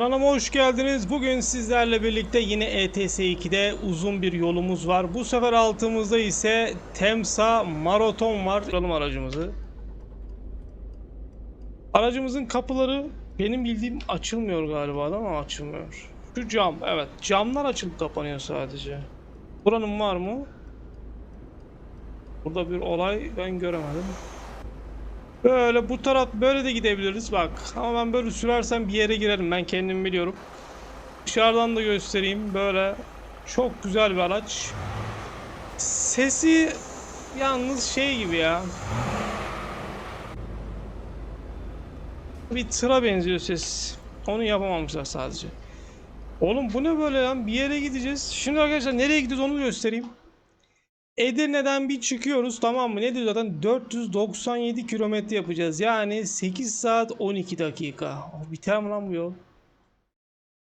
Kanalıma hoş geldiniz. Bugün sizlerle birlikte yine E ETS 2'de uzun bir yolumuz var. Bu sefer altımızda ise Temsa Maraton var. Alalım aracımızı. Aracımızın kapıları benim bildiğim açılmıyor galiba ama açılmıyor. Şu cam, evet. Camlar açılıp kapanıyor sadece. Buranın var mı? Burada bir olay ben göremedim. Böyle bu taraf böyle de gidebiliriz bak. Ama ben böyle sürersem bir yere girerim. Ben kendim biliyorum. Dışarıdan da göstereyim. Böyle çok güzel bir araç. Sesi yalnız şey gibi ya. Bir tıra benziyor ses. Onu yapamamışlar sadece. Oğlum bu ne böyle lan? Bir yere gideceğiz. Şimdi arkadaşlar nereye gidiyoruz onu göstereyim. Edirne'den bir çıkıyoruz tamam mı? Ne diyor zaten 497 kilometre yapacağız. Yani 8 saat 12 dakika. Biter mi lan bu yol?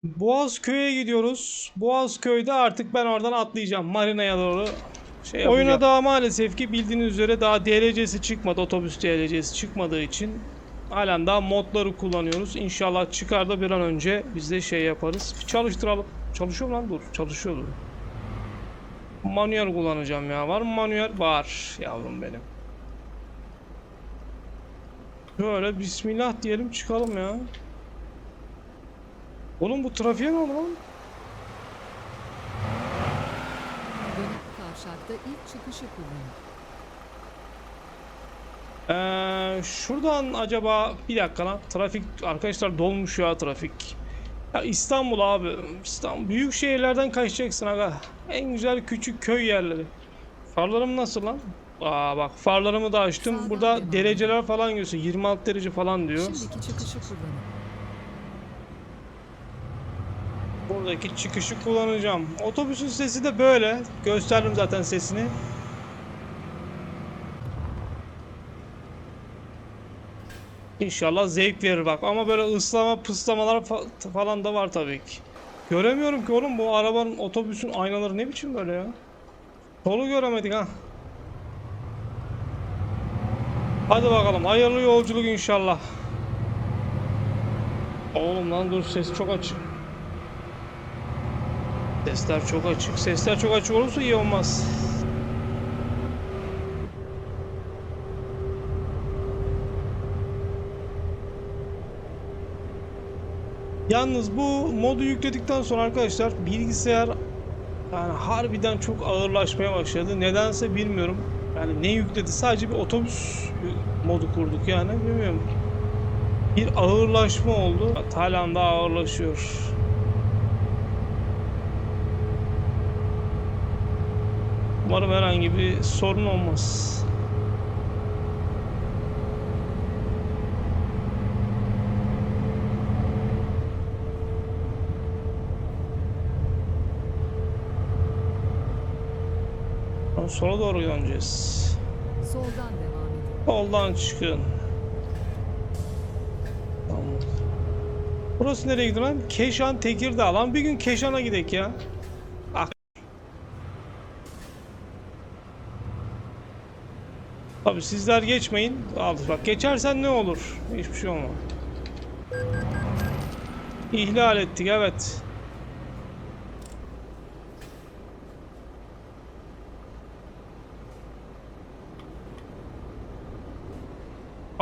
Boğazköy'e gidiyoruz. Boğazköy'de artık ben oradan atlayacağım. Marina'ya doğru şey. Oyuna daha maalesef ki bildiğiniz üzere daha DLC'si çıkmadı. Otobüs DLC'si çıkmadığı için halen daha modları kullanıyoruz. İnşallah çıkar da bir an önce biz de şey yaparız. Çalıştıralım. Çalışıyor mu lan? Dur. Çalışıyordu. Manuel kullanacağım ya. Var mı manuel? Var yavrum benim. Böyle bismillah diyelim çıkalım ya. Oğlum bu trafiğe ne oldu lan? Kavşakta ilk çıkışı kullanın. Ee, şuradan acaba bir dakika lan trafik arkadaşlar dolmuş ya trafik. Ya İstanbul abi İstanbul büyük şehirlerden kaçacaksın aga. En güzel küçük köy yerleri. Farlarım nasıl lan? Aa bak farlarımı da açtım. Sağdan Burada devam dereceler falan gösteriyor. 26 derece falan diyor. Şimdiki çıkışı kullanın. Buradaki çıkışı kullanacağım. Otobüsün sesi de böyle. Gösterdim zaten sesini. İnşallah zevk verir bak. Ama böyle ıslama pıslamalar fa- falan da var tabii ki. Göremiyorum ki oğlum bu arabanın otobüsün aynaları ne biçim böyle ya. Solu göremedik ha. Hadi bakalım hayırlı yolculuk inşallah. Oğlum lan dur ses çok açık. Sesler çok açık. Sesler çok açık olursa iyi olmaz. Yalnız bu modu yükledikten sonra arkadaşlar bilgisayar yani harbiden çok ağırlaşmaya başladı. Nedense bilmiyorum. Yani ne yükledi? Sadece bir otobüs modu kurduk yani bilmiyorum. Bir ağırlaşma oldu. Daha ağırlaşıyor. Umarım herhangi bir sorun olmaz. Sola doğru döneceğiz. Soldan devam edin. Soldan çıkın. Tamam. Burası nereye gidiyor lan? Keşan Tekirdağ. Lan bir gün Keşan'a gidek ya. Ah. Tabi sizler geçmeyin. Al bak geçersen ne olur? Hiçbir şey olmaz. İhlal ettik evet.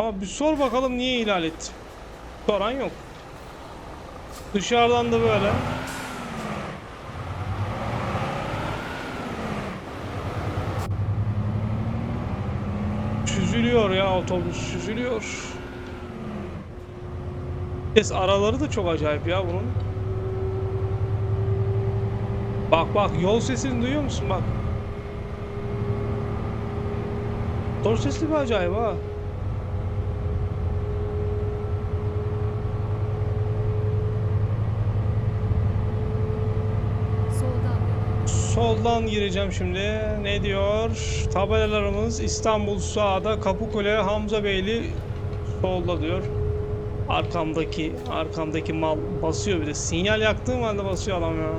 Ama bir sor bakalım niye ihlal etti. Soran yok. Dışarıdan da böyle. Süzülüyor ya otobüs süzülüyor. Ses araları da çok acayip ya bunun. Bak bak yol sesini duyuyor musun bak. Motor sesli bir acayip ha. Soldan gireceğim şimdi. Ne diyor? Tabelalarımız İstanbul sağda, Kapıkule, Hamza Beyli solda diyor. Arkamdaki, arkamdaki mal basıyor bir de. Sinyal yaktığım halde basıyor adam ya.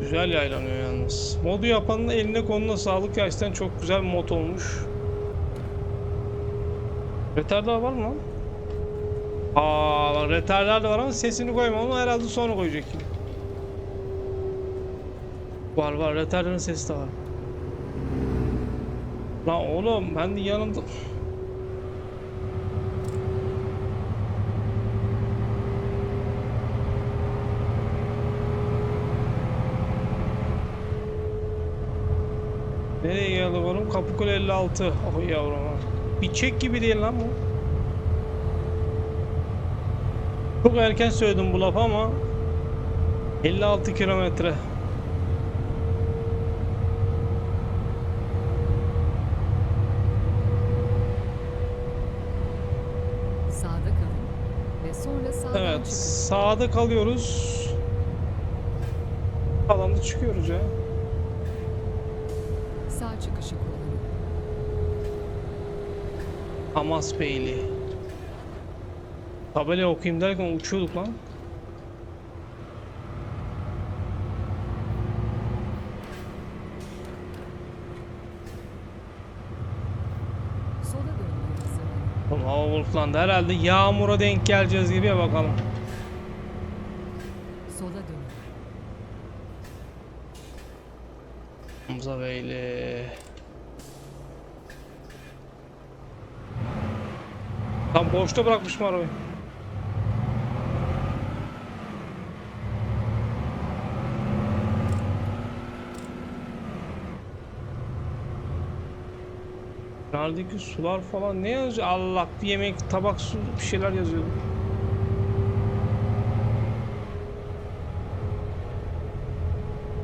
Güzel yaylanıyor yalnız. Modu yapanın eline koluna sağlık gerçekten çok güzel bir mod olmuş. Retardar var mı lan? Aa retardar da var ama sesini koyma onu herhalde sonra koyacak. Var var retardarın sesi de var. Lan oğlum ben de yanımda... Nereye geldi oğlum? Kapıkule 56. Oh yavrum. Çek gibi değil lan bu. Çok erken söyledim bu lafı ama 56 kilometre. Sağda kalın ve sonra sağdan Evet, çıkın. sağda kalıyoruz. Alanda çıkıyoruz ya. Hamas Beyli. Tabela okuyayım derken uçuyorduk lan. Oğlum hava bulutlandı. Herhalde yağmura denk geleceğiz gibi ya bakalım. Sola dönün. Hamza Beyli. Tam boşta bırakmışım arabayı. Neredeki sular falan ne yazıyor? Allah bir yemek, tabak, su bir şeyler yazıyor.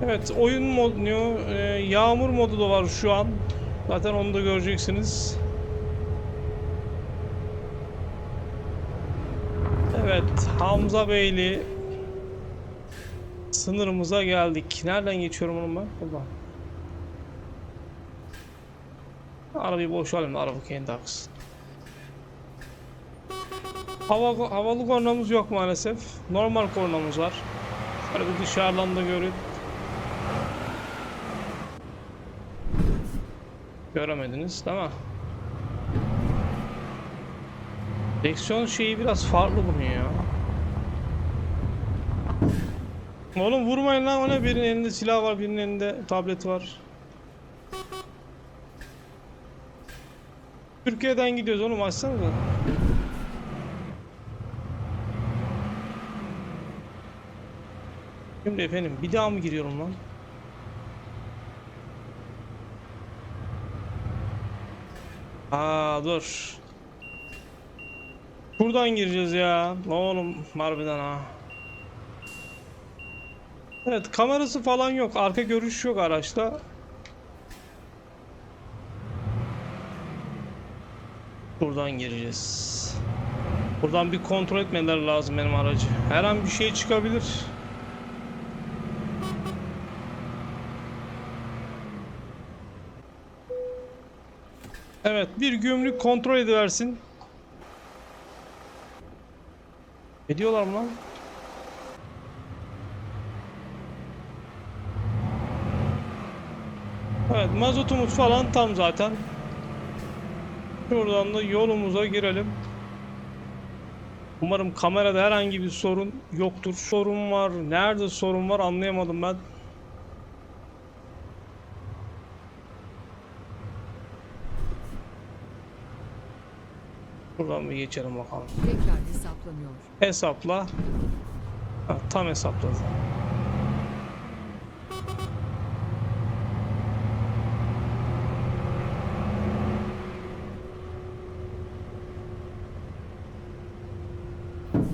Evet oyun mod diyor. Ee, yağmur modu da var şu an. Zaten onu da göreceksiniz. Hamza Beyli sınırımıza geldik. Nereden geçiyorum onu ben? Buradan. Arabayı boş alayım da araba kendi aksın. Hava, havalı kornamız yok maalesef. Normal kornamız var. Şöyle bir dışarıdan da görün. Göremediniz değil mi? Direksiyon şeyi biraz farklı bunun ya. Oğlum vurmayın lan o ne? Birinin elinde silah var, birinin elinde tablet var. Türkiye'den gidiyoruz oğlum açsanıza. Şimdi efendim bir daha mı giriyorum lan? Aa dur. Buradan gireceğiz ya. Ne oğlum harbiden ha. Evet kamerası falan yok. Arka görüş yok araçta. Buradan gireceğiz. Buradan bir kontrol etmeler lazım benim aracı. Her an bir şey çıkabilir. Evet bir gümrük kontrol ediversin. Ediyorlar mı lan? Evet mazotumuz falan tam zaten. Şuradan da yolumuza girelim. Umarım kamerada herhangi bir sorun yoktur. Sorun var. Nerede sorun var anlayamadım ben. Buradan bir geçelim bakalım. Tekrar hesaplanıyor. Hesapla. Ha, tam hesapladı.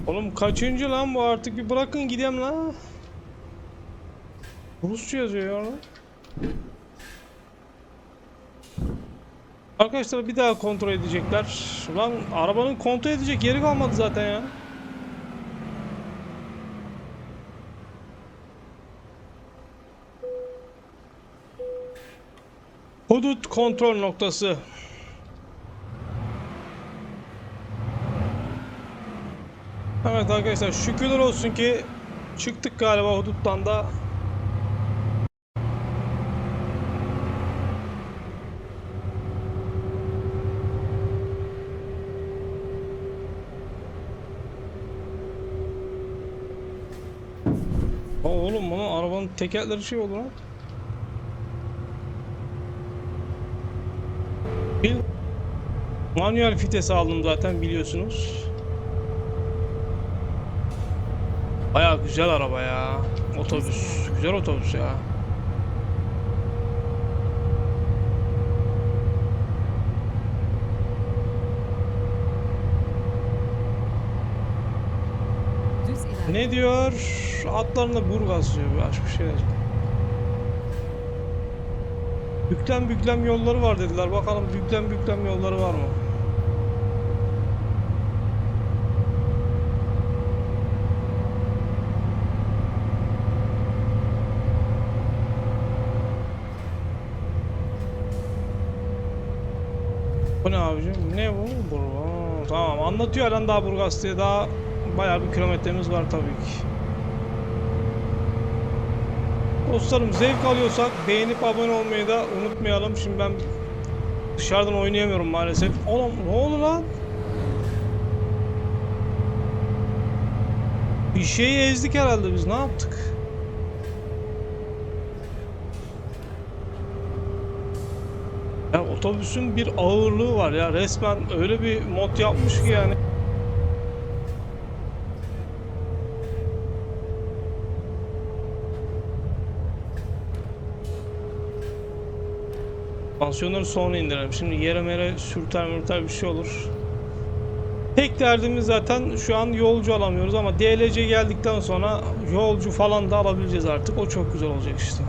Oğlum kaçıncı lan bu artık bir bırakın gideyim lan. Rusça yazıyor ya lan. Arkadaşlar bir daha kontrol edecekler. Lan arabanın kontrol edecek yeri kalmadı zaten ya. Hudut kontrol noktası. Evet arkadaşlar şükürler olsun ki çıktık galiba huduttan da. Oğlum bunun arabanın tekerleri şey lan. Bir manuel vites aldım zaten biliyorsunuz. Baya güzel araba ya. Otobüs. Güzel otobüs ya. Ne diyor? Atlarında Burgaz diyor. Başka şey değil. Büklem büklem yolları var dediler. Bakalım büklem büklem yolları var mı? Bu ne abicim? Ne bu? Burgaz. Tamam anlatıyor lan daha Burgaz diye daha bayağı bir kilometremiz var tabii ki. Dostlarım zevk alıyorsak beğenip abone olmayı da unutmayalım. Şimdi ben dışarıdan oynayamıyorum maalesef. Oğlum ne oldu lan? Bir şeyi ezdik herhalde biz. Ne yaptık? Ya otobüsün bir ağırlığı var ya. Resmen öyle bir mod yapmış ki yani. Pansiyonları sonra indirelim. Şimdi yere mere sürter mürter bir şey olur. Tek derdimiz zaten şu an yolcu alamıyoruz ama DLC geldikten sonra yolcu falan da alabileceğiz artık. O çok güzel olacak işte.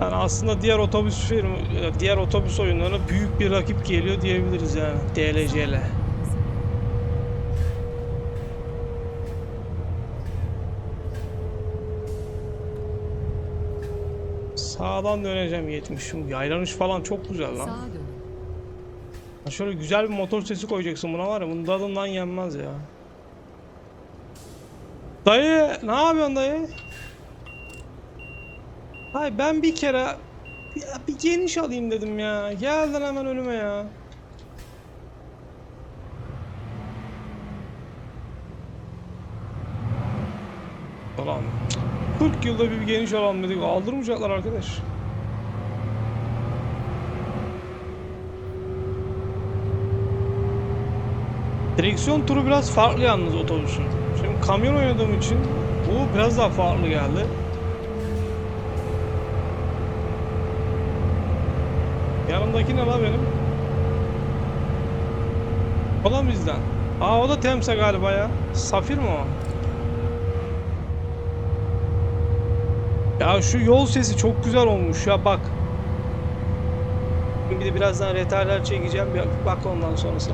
Yani aslında diğer otobüs firma, diğer otobüs oyunlarına büyük bir rakip geliyor diyebiliriz yani DLC ile. Sağdan döneceğim 70. Şu Yaylanış falan çok güzel lan. Ha Şöyle güzel bir motor sesi koyacaksın buna var ya bunun tadından yenmez ya. Dayı ne yapıyorsun dayı? Hay ben bir kere bir, bir geniş alayım dedim ya. Geldin hemen önüme ya. Ulan 40 yılda bir geniş alalım dedik. Aldırmayacaklar arkadaş. Direksiyon turu biraz farklı yalnız otobüsün. Şimdi kamyon oynadığım için bu biraz daha farklı geldi. Yanımdaki ne la benim? O da bizden. Aa o da Temsa galiba ya. Safir mi o? Ya şu yol sesi çok güzel olmuş ya bak. Bir de birazdan retarder çekeceğim. Bir bak ondan sonrası.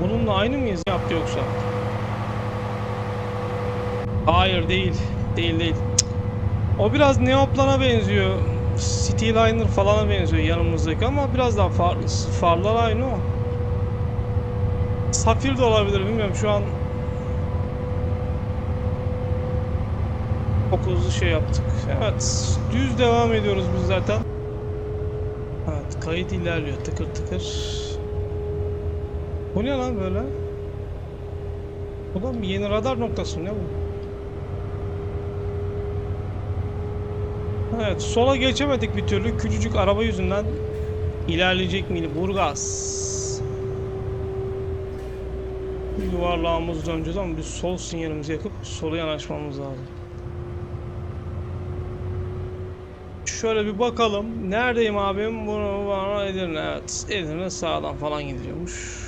Bununla aynı mıyız yaptı yoksa? Hayır değil. Değil değil. O biraz Neoplan'a benziyor. Cityliner falana benziyor yanımızdaki ama biraz daha farklı. Farlar aynı o. Safir de olabilir bilmiyorum şu an. Çok hızlı şey yaptık. Evet düz devam ediyoruz biz zaten. Evet kayıt ilerliyor tıkır tıkır. Bu ne lan böyle? Bu da bir yeni radar noktası mı? ne bu? Evet sola geçemedik bir türlü küçücük araba yüzünden ilerleyecek miydi Burgaz? Yuvarlağımız döneceğiz ama biz sol sinyalimizi yakıp sola yanaşmamız lazım. Şöyle bir bakalım. Neredeyim abim? Bunu bana Edirne. Evet. Edirne sağdan falan gidiyormuş.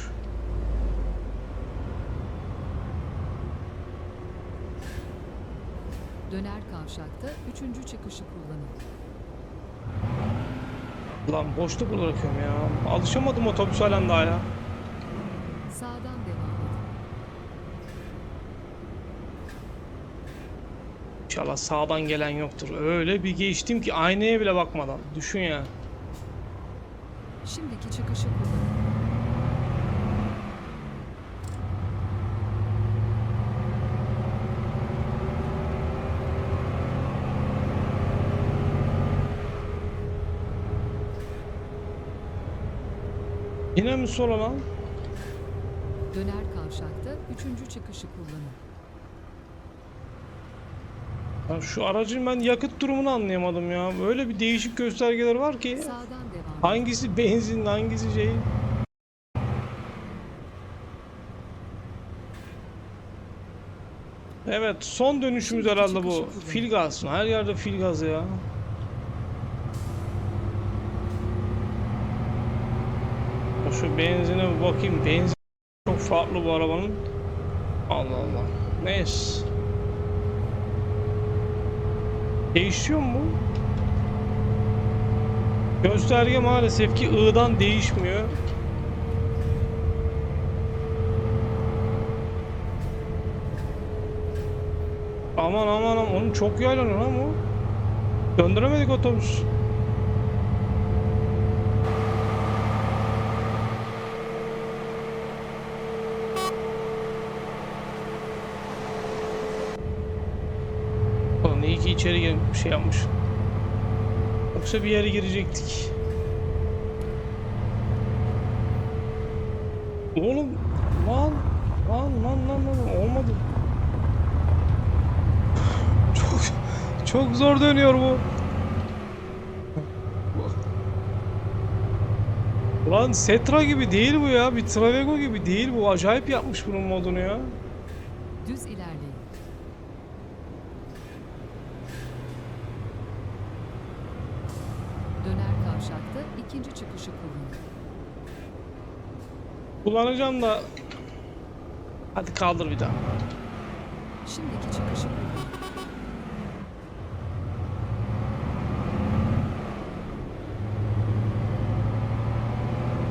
Döner kavşakta üçüncü çıkışı kullanın. Lan boşluk bırakıyorum ya. Alışamadım otobüs halen daha ya. Sağdan devam edin. İnşallah sağdan gelen yoktur. Öyle bir geçtim ki aynaya bile bakmadan. Düşün ya. Şimdiki çıkışı kullanın. Yine mi sola lan? Döner kavşakta üçüncü çıkışı kullanın. Ya şu aracın ben yakıt durumunu anlayamadım ya. Böyle bir değişik göstergeler var ki. Hangisi benzin, hangisi şey? Evet, son dönüşümüz herhalde bu. Fil gaz. Her yerde fil gazı ya. Şu benzine bakayım. Benzin çok farklı bu arabanın. Allah Allah. Neyse. Değişiyor mu? Gösterge maalesef ki I'dan değişmiyor. Aman aman aman onun çok yaylanıyor lan bu. Döndüremedik otobüs. İçeri gel şey yapmış. Yoksa bir yere girecektik. Oğlum lan lan lan lan lan olmadı. Çok çok zor dönüyor bu. Ulan Setra gibi değil bu ya. Bir Travego gibi değil bu. Acayip yapmış bunun modunu ya. Düz ilerleyin. Döner kavşakta ikinci çıkışı kullanın. Kullanacağım da Hadi kaldır bir daha. Şimdiki çıkışı kullanın.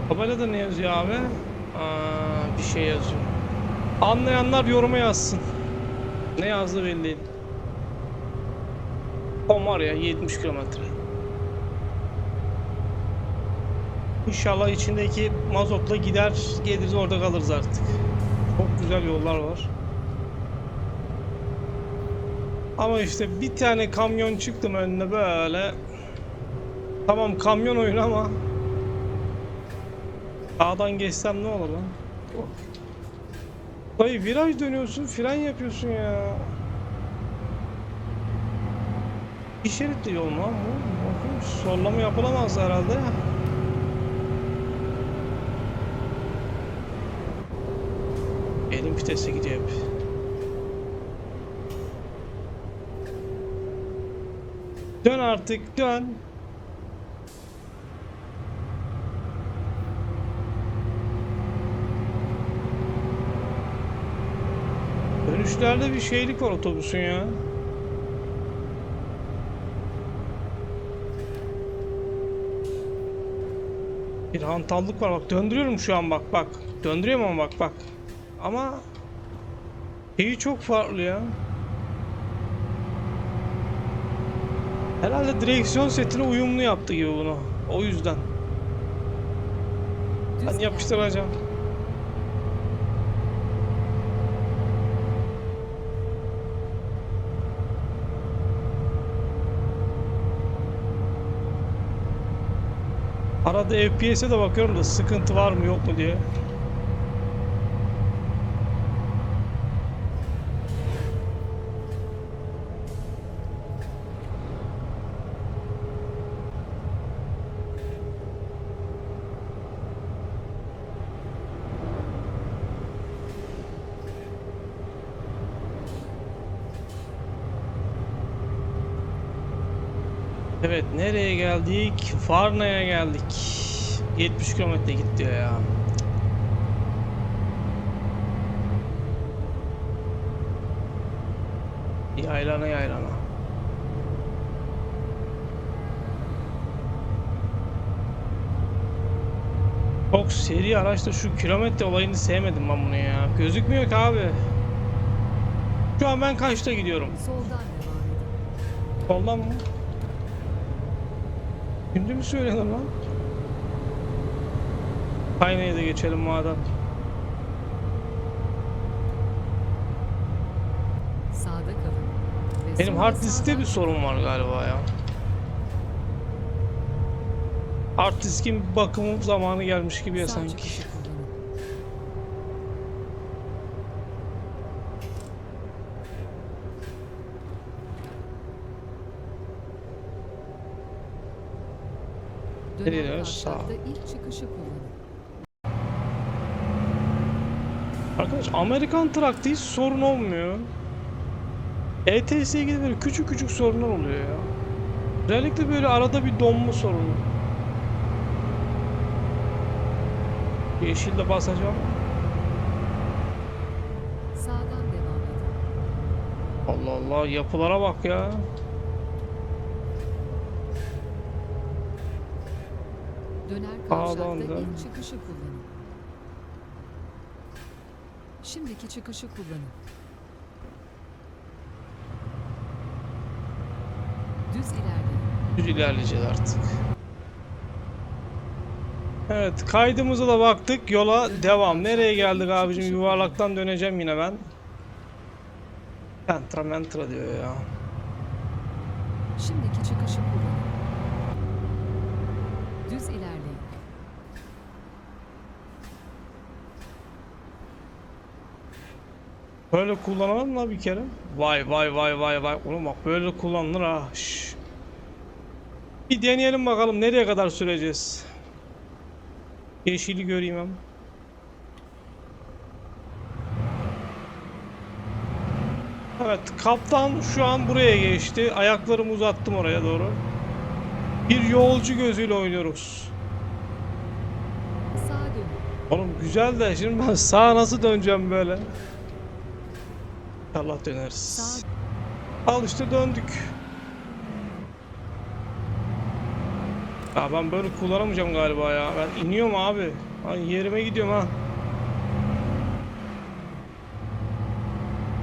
Tabelada ne yazıyor abi? Aa, bir şey yazıyor. Anlayanlar yoruma yazsın. Ne yazdı belli değil. Tom var ya 70 kilometre. İnşallah içindeki mazotla gider geliriz orada kalırız artık. Çok güzel yollar var. Ama işte bir tane kamyon çıktım önüne böyle. Tamam kamyon oyunu ama Sağdan geçsem ne olur lan? Dayı viraj dönüyorsun, fren yapıyorsun ya. Bir şeritli yol mu lan bu? Sollama yapılamaz herhalde. Elim vitese gidiyor hep. Dön artık, dön. Dönüşlerde bir şeylik var otobüsün ya. Bir hantallık var bak döndürüyorum şu an bak bak. Döndürüyorum ama bak bak. Ama şeyi çok farklı ya. Herhalde direksiyon setine uyumlu yaptı gibi bunu. O yüzden. Ben yapıştıracağım. Arada FPS'e de bakıyorum da sıkıntı var mı yok mu diye. Evet nereye geldik? Varna'ya geldik. 70 kilometre gitti ya. Yaylana yaylana. Çok seri araçta şu kilometre olayını sevmedim ben bunu ya. Gözükmüyor ki abi. Şu an ben kaçta gidiyorum? Soldan. Soldan mı? Şimdi mi söylenir lan? Kaynaya da geçelim madem. Sağda kalın. Ve Benim sonra hard diskte sağdan bir sorun var galiba ya. Artistin bakımı zamanı gelmiş gibi ya Sağ sanki. çıkışı Sağ. kavşakta ilk çıkışı kullanın. Arkadaş Amerikan traktı hiç sorun olmuyor. ETS'ye ilgili böyle küçük küçük sorunlar oluyor ya. Özellikle böyle arada bir donma sorunu. Yeşilde basacağım. Sağdan devam edin. Allah Allah yapılara bak ya. Döner kavşakta dön. ilk çıkışı kullanın. Şimdiki çıkışı kullanın. Düz ilerleyin. Düz ilerleyeceğiz artık. Evet kaydımıza da baktık. Yola devam. Nereye geldik abicim? Yuvarlaktan döneceğim yine ben. Pentra mentra diyor ya. Şimdiki çıkışı kullanın. Düz ilerleyin. Böyle kullanalım mı bir kere? Vay vay vay vay vay. Oğlum bak böyle kullanılır ha. Şş. Bir deneyelim bakalım nereye kadar süreceğiz. Yeşili göreyim hem. Evet kaptan şu an buraya geçti. Ayaklarımı uzattım oraya doğru. Bir yolcu gözüyle oynuyoruz. Oğlum güzel de şimdi ben sağa nasıl döneceğim böyle? Allah döneriz. Al işte döndük. Ya ben böyle kullanamayacağım galiba ya. Ben iniyorum abi. Ben yerime gidiyorum ha.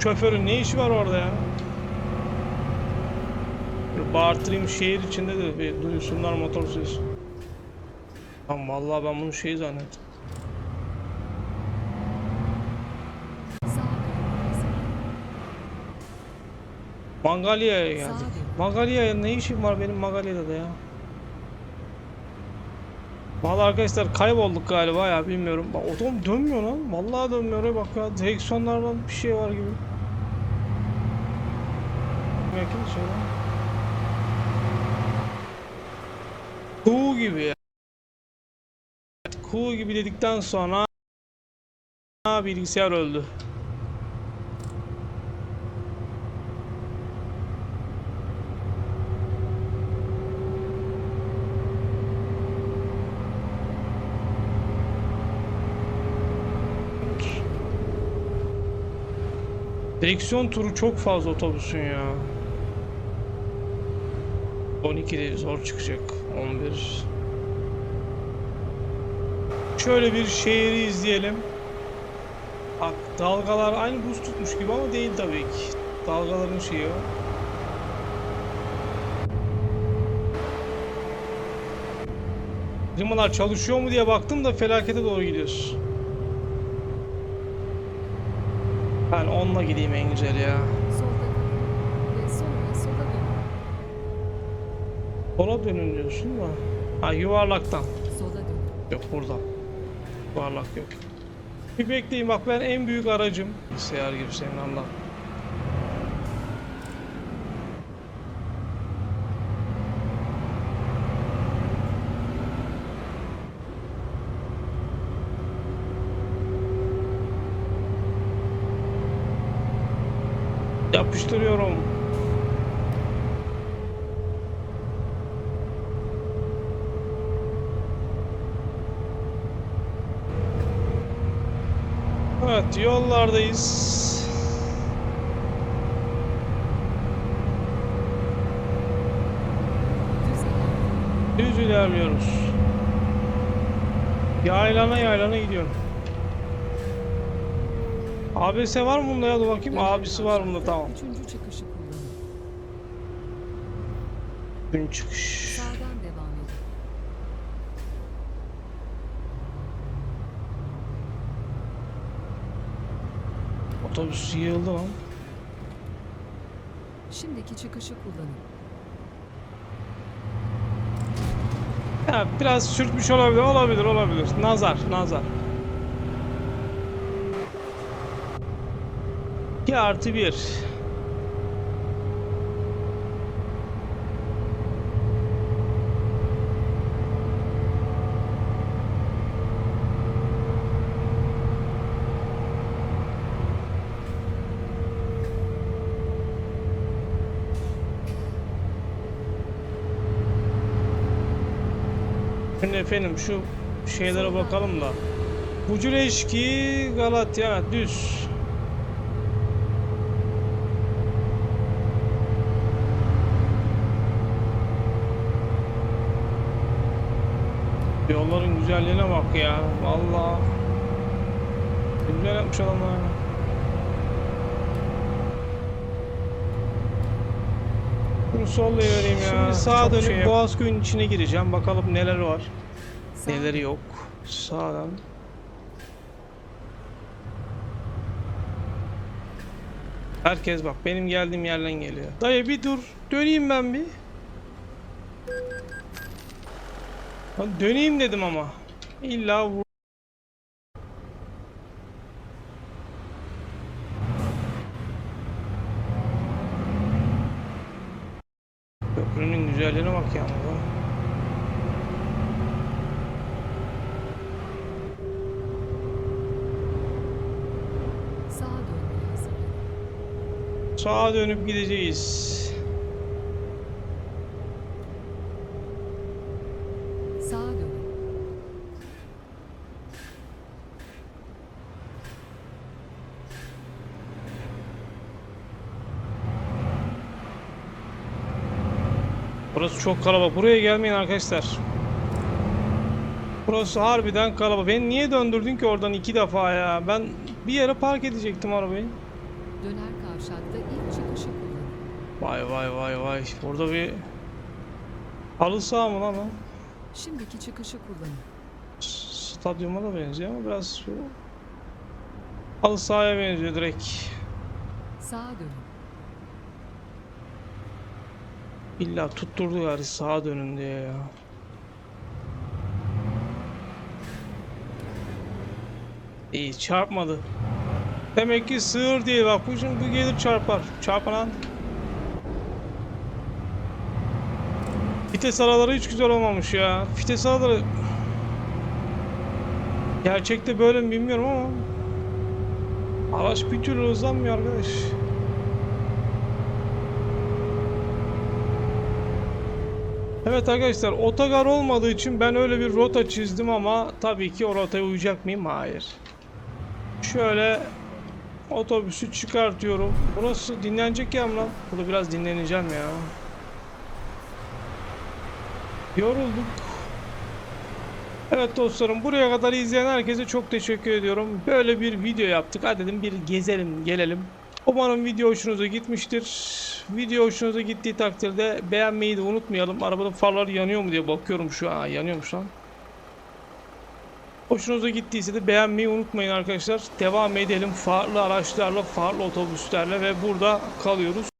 Şoförün ne işi var orada ya? Böyle bağırtırayım şehir içinde de bir duysunlar motor sesi. Lan vallahi ben bunu şey zannettim. sağa dönün. Mangalya'ya geldik. Mangalya'ya ne işim var benim Mangalya'da da ya? Vallahi arkadaşlar kaybolduk galiba ya bilmiyorum. Bak otom dönmüyor lan. Vallahi dönmüyor ya bak ya. Direksiyonlardan bir şey var gibi. Şey lan. Kuğu gibi ya. Kuğu gibi dedikten sonra bilgisayar öldü. Direksiyon turu çok fazla otobüsün ya. 12'de zor çıkacak. 11. Şöyle bir şehri izleyelim. Bak dalgalar aynı buz tutmuş gibi ama değil tabii ki. Dalgaların şeyi o. Klimalar çalışıyor mu diye baktım da felakete doğru gidiyoruz. Ben onunla gideyim en güzel ya. Sonra sola dönün. Diyorsun da. Ha yuvarlaktan. Sola dönün. Yok buradan. Yuvarlak yok. Bir bekleyin bak ben en büyük aracım. Bilgisayar gibi senin Allah. Evet yollardayız. Düz ilerliyoruz. Yaylana yaylana gidiyorum. ABS var mı bunda ya dur bakayım. Abisi var bunda tamam. Üçüncü çıkışı kullanın. Gün çıkış. Sağdan devam edin. Otobüs yığıldı lan. Şimdiki çıkışı kullanın. Ha, biraz sürtmüş olabilir, olabilir, olabilir. Nazar, nazar. 2 artı 1. efendim şu şeylere bakalım da. Bucureşki Galatya düz. Yolların güzelliğine bak ya. Vallahi. Güzel yapmış adamlar. Bunu sollayıvereyim ya. Şimdi sağa dönüp şey yap- Boğazköy'ün içine gireceğim. Bakalım neler var. Neleri yok. Sağdan. Herkes bak benim geldiğim yerden geliyor. Dayı bir dur. Döneyim ben bir. Lan döneyim dedim ama. İlla vur. Köprünün güzelliğine bak ya. burada. Sağa dönmeye hazırlanın. Sağa dönüp gideceğiz. Sağa dönün. Burası çok kalabalık. Buraya gelmeyin arkadaşlar. Burası harbiden kalabalık. Beni niye döndürdün ki oradan iki defa ya? Ben bir yere park edecektim arabayı. Döner kavşakta. Vay vay vay vay. Burada bir halı saha mı lan o? Şimdiki çıkışı kullanın. Stadyuma da benziyor ama biraz şu halı sahaya benziyor direkt. Sağa dönün. İlla tutturdu yani sağa dönün diye ya. İyi çarpmadı. Demek ki sığır değil bak bu şimdi bu gelir çarpar. Çarpan Vites araları hiç güzel olmamış ya. Vites araları Gerçekte böyle mi bilmiyorum ama Araç bir türlü hızlanmıyor arkadaş. Evet arkadaşlar otogar olmadığı için ben öyle bir rota çizdim ama tabii ki o rotaya uyacak mıyım? Hayır. Şöyle otobüsü çıkartıyorum. Burası dinlenecek mi lan? Burada biraz dinleneceğim ya. Yorulduk. Evet dostlarım buraya kadar izleyen herkese çok teşekkür ediyorum. Böyle bir video yaptık. Hadi dedim bir gezelim gelelim. Umarım video hoşunuza gitmiştir. Video hoşunuza gittiği takdirde beğenmeyi de unutmayalım. Arabanın farları yanıyor mu diye bakıyorum şu an. Yanıyormuş lan. Hoşunuza gittiyse de beğenmeyi unutmayın arkadaşlar. Devam edelim farklı araçlarla, farklı otobüslerle ve burada kalıyoruz.